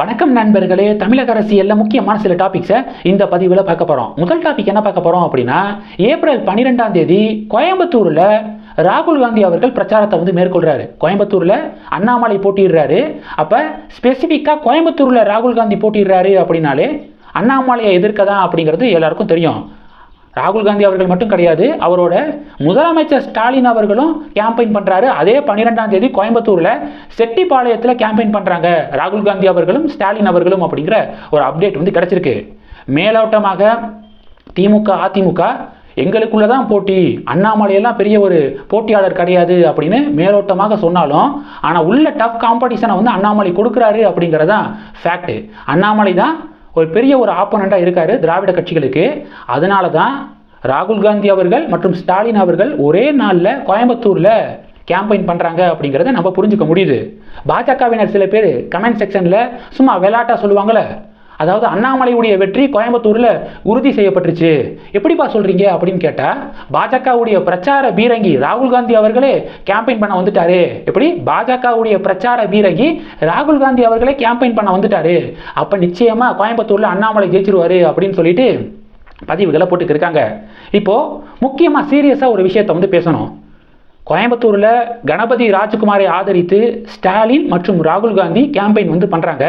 வணக்கம் நண்பர்களே. தமிழக அரசியலில் முக்கியமான சில டாபிக்ஸை இந்த பதிவில் பார்க்க போகிறோம் முதல் டாபிக் என்ன பார்க்க போகிறோம் அப்படின்னா ஏப்ரல் பன்னிரெண்டாம் தேதி கோயம்புத்தூரில் ராகுல் காந்தி அவர்கள் பிரச்சாரத்தை வந்து மேற்கொள்கிறாரு கோயம்புத்தூரில் அண்ணாமலை போட்டிடுறாரு அப்போ ஸ்பெசிஃபிக்காக கோயம்புத்தூரில் ராகுல் காந்தி போட்டிடுறாரு அப்படின்னாலே அண்ணாமலையை எதிர்க்க தான் அப்படிங்கிறது எல்லாருக்கும் தெரியும். ராகுல் காந்தி அவர்கள் மட்டும் கிடையாது அவரோட முதலமைச்சர் ஸ்டாலின் அவர்களும் கேம்பெயின் பண்ணுறாரு அதே பன்னிரெண்டாம் தேதி கோயம்புத்தூரில் செட்டிப்பாளையத்தில் கேம்பெயின் பண்ணுறாங்க ராகுல் காந்தி அவர்களும் ஸ்டாலின் அவர்களும் அப்படிங்கிற ஒரு அப்டேட் வந்து கிடச்சிருக்கு. மேலோட்டமாக திமுக அதிமுக எங்களுக்குள்ள தான் போட்டி. அண்ணாமலையெல்லாம் பெரிய ஒரு போட்டியாளர் கிடையாது அப்படின்னு மேலோட்டமாக சொன்னாலும் ஆனால் உள்ள டஃப் காம்படிஷனை வந்து அண்ணாமலை கொடுக்குறாரு அப்படிங்கிறதான் ஃபேக்ட் அண்ணாமலை தான் ஒரு பெரிய ஒரு ஆப்போனண்ட்டாக இருக்காரு திராவிட கட்சிகளுக்கு. அதனால தான் ராகுல் காந்தி அவர்கள் மற்றும் ஸ்டாலின் அவர்கள் ஒரே நாளில் கோயம்புத்தூரில் கேம்பெயின் பண்ணுறாங்க அப்படிங்கிறத நம்ம புரிஞ்சுக்க முடியுது. பாஜகவினர் சில பேர் கமெண்ட் செக்ஷனில் சும்மா விளாட்டாக சொல்லுவாங்களே அதாவது அண்ணாமலையுடைய வெற்றி கோயம்புத்தூரில் உறுதி செய்யப்பட்டுருச்சு. எப்படிப்பா சொல்கிறீங்க அப்படின்னு கேட்டால் பாஜகவுடைய பிரச்சார பீரங்கி ராகுல் காந்தி அவர்களே கேம்பெயின் பண்ண வந்துட்டாரு. எப்படி? பாஜகவுடைய பிரச்சார பீரங்கி ராகுல் காந்தி அவர்களே கேம்பெயின் பண்ண வந்துட்டாரு. அப்போ நிச்சயமாக கோயம்புத்தூரில் அண்ணாமலை ஜெயிச்சிருவாரு அப்படின்னு சொல்லிட்டு பதிவுகளை போட்டுக்கிட்டு இருக்காங்க இப்போது முக்கியமாக சீரியஸாக ஒரு விஷயத்தை வந்து பேசணும். கோயம்புத்தூரில் கணபதி ராஜ்குமாரை ஆதரித்து ஸ்டாலின் மற்றும் ராகுல் காந்தி கேம்பெயின் வந்து பண்ணுறாங்க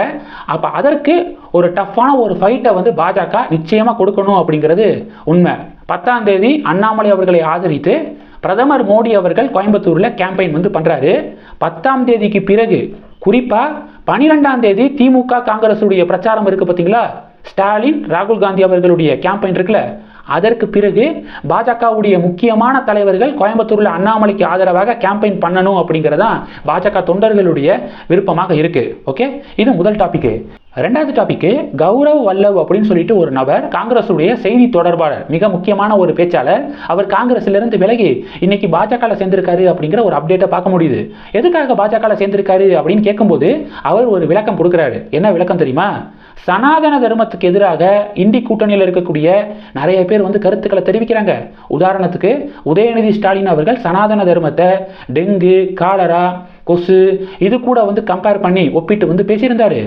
அப்போ அதற்கு ஒரு டஃப்பான ஒரு ஃபைட்டை வந்து பாஜக நிச்சயமாக கொடுக்கணும் அப்படிங்கிறது உண்மை. பத்தாம் தேதி அண்ணாமலை அவர்களை ஆதரித்து பிரதமர் மோடி அவர்கள் கோயம்புத்தூரில் கேம்பெயின் வந்து பண்ணுறாரு பத்தாம் தேதிக்கு பிறகு குறிப்பாக பனிரெண்டாம் தேதி திமுக காங்கிரஸுடைய பிரச்சாரம் இருக்குது பார்த்தீங்களா ஸ்டாலின் ராகுல் காந்தி அவர்களுடைய கேம்பெயின் இருக்குல்ல அதற்கு பிறகு பாஜகவுடைய முக்கியமான தலைவர்கள் கோயம்புத்தூரில் அண்ணாமலைக்கு ஆதரவாக கேம்பெயின் பண்ணணும் அப்படிங்கிறதான் பாஜக தொண்டர்களுடைய விருப்பமாக இருக்கு. ஓகே இது முதல் டாபிக் ரெண்டாவது டாபிக் கௌரவ் வல்லவ் அப்படின்னு சொல்லிட்டு ஒரு நபர் காங்கிரஸுடைய செய்தி தொடர்பாளர் மிக முக்கியமான ஒரு பேச்சாளர். அவர் காங்கிரஸிலிருந்து விலகி இன்னைக்கு பாஜகவில் சேர்ந்திருக்காரு அப்படிங்கிற ஒரு அப்டேட்டை பார்க்க முடியுது. எதுக்காக பாஜகவில் சேர்ந்திருக்காரு அப்படின்னு கேட்கும்போது அவர் ஒரு விளக்கம் கொடுக்குறாரு. என்ன விளக்கம் தெரியுமா? சனாதன தர்மத்துக்கு எதிராக இந்தி கூட்டணியில் இருக்கக்கூடிய நிறைய பேர் வந்து கருத்துக்களை தெரிவிக்கிறாங்க. உதாரணத்துக்கு உதயநிதி ஸ்டாலின் அவர்கள் சனாதன தர்மத்தை டெங்கு காலரா கொசு இது கூட வந்து கம்பேர் பண்ணி ஒப்பிட்டு வந்து பேசியிருந்தாரு.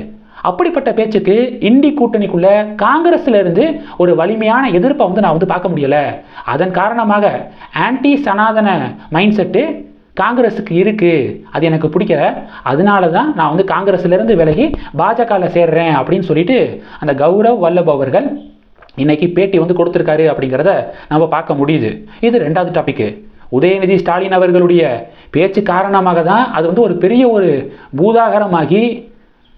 அப்படிப்பட்ட பேச்சுக்கு இந்தி கூட்டணிக்குள்ள காங்கிரஸ்ல இருந்து ஒரு வலிமையான எதிர்ப்பை வந்து நான் வந்து பார்க்க முடியல. அதன் காரணமாக ஆன்டி சனாதன மைண்ட் செட்டு காங்கிரஸுக்கு இருக்குது அது எனக்கு பிடிக்கல. அதனால தான் நான் வந்து காங்கிரஸ்லேருந்து விலகி பாஜகவில் சேர்றேன் அப்படின்னு சொல்லிட்டு அந்த கௌரவ் வல்லப் அவர்கள் இன்றைக்கி பேட்டி வந்து கொடுத்துருக்காரு அப்படிங்கிறத நம்ம பார்க்க முடியுது. இது ரெண்டாவது டாப்பிக்கு உதயநிதி ஸ்டாலின் அவர்களுடைய பேச்சு காரணமாக தான் அது வந்து ஒரு பெரிய ஒரு பூதாகரமாகி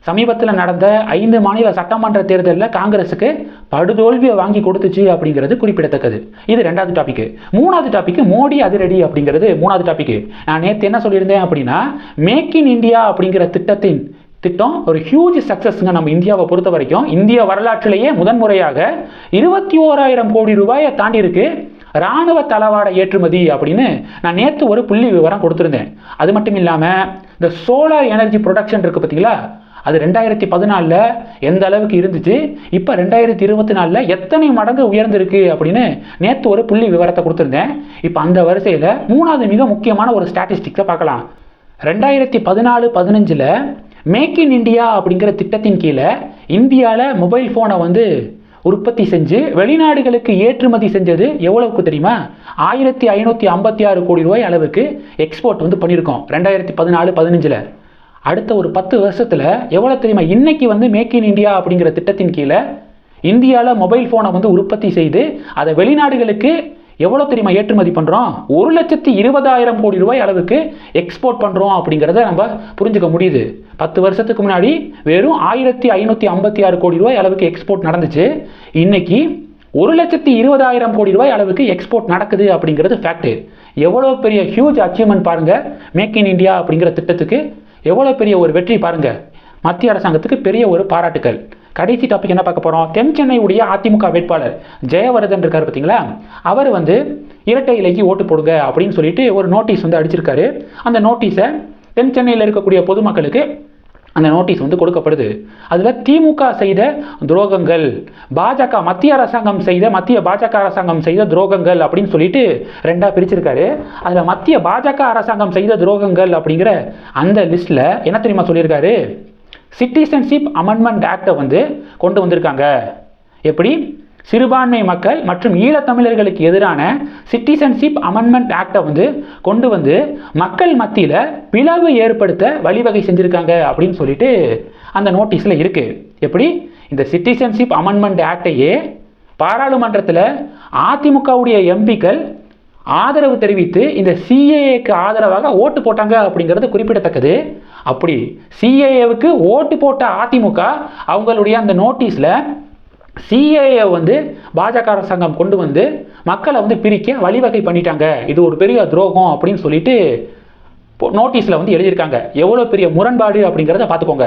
சமீபத்தில் நடந்த ஐந்து மாநில சட்டமன்ற தேர்தலில் காங்கிரஸுக்கு படுதோல்வியை வாங்கி கொடுத்துச்சு அப்படிங்கிறது குறிப்பிடத்தக்கது. இது ரெண்டாவது டாபிக் மூணாவது டாபிக் மோடி அதிரடி அப்படிங்கிறது மூணாவது டாபிக் நான் நேற்று என்ன சொல்லியிருந்தேன் அப்படின்னா மேக் இன் இந்தியா அப்படிங்கிற திட்டத்தின் திட்டம் ஒரு ஹியூஜ் சக்ஸஸ்ங்க நம்ம இந்தியாவை பொறுத்த வரைக்கும். இந்திய வரலாற்றிலேயே முதன்முறையாக இருபத்தி ஓராயிரம் கோடி ரூபாயை தாண்டி இருக்கு ராணுவ தளவாட ஏற்றுமதி அப்படின்னு நான் நேற்று ஒரு புள்ளி விவரம் கொடுத்துருந்தேன். அது மட்டும் இல்லாமல் இந்த சோலார் எனர்ஜி ப்ரொடக்ஷன் இருக்குது பார்த்தீங்களா? அது ரெண்டாயிரத்தி பதினாலில் எந்த அளவுக்கு இருந்துச்சு? இப்போ ரெண்டாயிரத்தி இருபத்தி நாலில் எத்தனை மடங்கு உயர்ந்திருக்கு அப்படின்னு நேற்று ஒரு புள்ளி விவரத்தை கொடுத்துருந்தேன். இப்போ அந்த வரிசையில் மூணாவது மிக முக்கியமான ஒரு ஸ்டாட்டிஸ்டிக்ஸை பார்க்கலாம். ரெண்டாயிரத்தி பதினாலு பதினஞ்சில் மேக் இன் இண்டியா அப்படிங்கிற திட்டத்தின் கீழே இந்தியாவில் மொபைல் ஃபோனை வந்து உற்பத்தி செஞ்சு வெளிநாடுகளுக்கு ஏற்றுமதி செஞ்சது எவ்வளவுக்கு தெரியுமா? ஆயிரத்தி ஐநூற்றி ஐம்பத்தி ஆறு கோடி ரூபாய் அளவுக்கு எக்ஸ்போர்ட் வந்து பண்ணியிருக்கோம். ரெண்டாயிரத்தி பதினாலு பதினஞ்சில். அடுத்த ஒரு பத்து வருஷத்தில் எவ்வளோ தெரியுமா? இன்றைக்கி வந்து மேக் இன் இந்தியா அப்படிங்கிற திட்டத்தின் கீழே இந்தியாவில் மொபைல் ஃபோனை வந்து உற்பத்தி செய்து அதை வெளிநாடுகளுக்கு எவ்வளோ தெரியுமா ஏற்றுமதி பண்ணுறோம் ஒரு லட்சத்தி இருபதாயிரம் கோடி ரூபாய் அளவுக்கு எக்ஸ்போர்ட் பண்ணுறோம் அப்படிங்கிறத நம்ம புரிஞ்சுக்க முடியுது. பத்து வருஷத்துக்கு முன்னாடி வெறும் ஆயிரத்தி ஐநூற்றி ஐம்பத்தி ஆறு கோடி ரூபாய் அளவுக்கு எக்ஸ்போர்ட் நடந்துச்சு. இன்னைக்கு ஒரு லட்சத்தி இருபதாயிரம் கோடி ரூபாய் அளவுக்கு எக்ஸ்போர்ட் நடக்குது அப்படிங்கிறது ஃபேக்ட் எவ்வளோ பெரிய ஹியூஜ் அச்சீவ்மெண்ட் பாருங்கள் மேக் இன் இந்தியா அப்படிங்கிற திட்டத்துக்கு எவ்வளோ பெரிய ஒரு வெற்றி பாருங்கள் மத்திய அரசாங்கத்துக்கு பெரிய ஒரு பாராட்டுக்கள். கடைசி டாபிக் என்ன பார்க்க போகிறோம் தென் சென்னையுடைய அதிமுக வேட்பாளர் ஜெயவர்தன் இருக்கார் பார்த்தீங்களா? அவர் வந்து இரட்டை இலைக்கு ஓட்டு போடுங்க அப்படின்னு சொல்லிட்டு ஒரு நோட்டீஸ் வந்து அடிச்சிருக்காரு. அந்த நோட்டீஸை தென் சென்னையில் இருக்கக்கூடிய பொதுமக்களுக்கு அந்த நோட்டீஸ் வந்து கொடுக்கப்படுது. அதில் திமுக செய்த துரோகங்கள் பாஜக மத்திய அரசாங்கம் செய்த மத்திய பாஜக அரசாங்கம் செய்த துரோகங்கள் அப்படின்னு சொல்லிட்டு ரெண்டாக பிரிச்சிருக்காரு. அதில் மத்திய பாஜக அரசாங்கம் செய்த துரோகங்கள் அப்படிங்கிற அந்த லிஸ்ட்டில் என்ன தெரியுமா சொல்லியிருக்காரு? சிட்டிசன்ஷிப் அமெண்ட்மெண்ட் ஆக்டை வந்து கொண்டு வந்திருக்காங்க. எப்படி? சிறுபான்மை மக்கள் மற்றும் ஈழத்தமிழர்களுக்கு எதிரான சிட்டிசன்ஷிப் அமெண்ட்மெண்ட் ஆக்டை வந்து கொண்டு வந்து மக்கள் மத்தியில் பிளவு ஏற்படுத்த வழிவகை செஞ்சுருக்காங்க அப்படின்னு சொல்லிட்டு அந்த நோட்டீஸில் இருக்குது எப்படி? இந்த சிட்டிசன்ஷிப் அமெண்ட்மெண்ட் ஆக்டையே பாராளுமன்றத்தில் அதிமுகவுடைய எம்பிக்கள் ஆதரவு தெரிவித்து இந்த சிஏஏக்கு ஆதரவாக ஓட்டு போட்டாங்க அப்படிங்கிறது குறிப்பிடத்தக்கது. அப்படி சிஏஏவுக்கு ஓட்டு போட்ட அதிமுக அவங்களுடைய அந்த நோட்டீஸில் சிஏஏ வந்து பாஜக அரசாங்கம் கொண்டு வந்து மக்களை வந்து பிரிக்க வழிவகை பண்ணிட்டாங்க. இது ஒரு பெரிய துரோகம் அப்படின்னு சொல்லிட்டு நோட்டீஸில் வந்து எழுதியிருக்காங்க. எவ்வளோ பெரிய முரண்பாடு அப்படிங்கிறத பார்த்துக்கோங்க.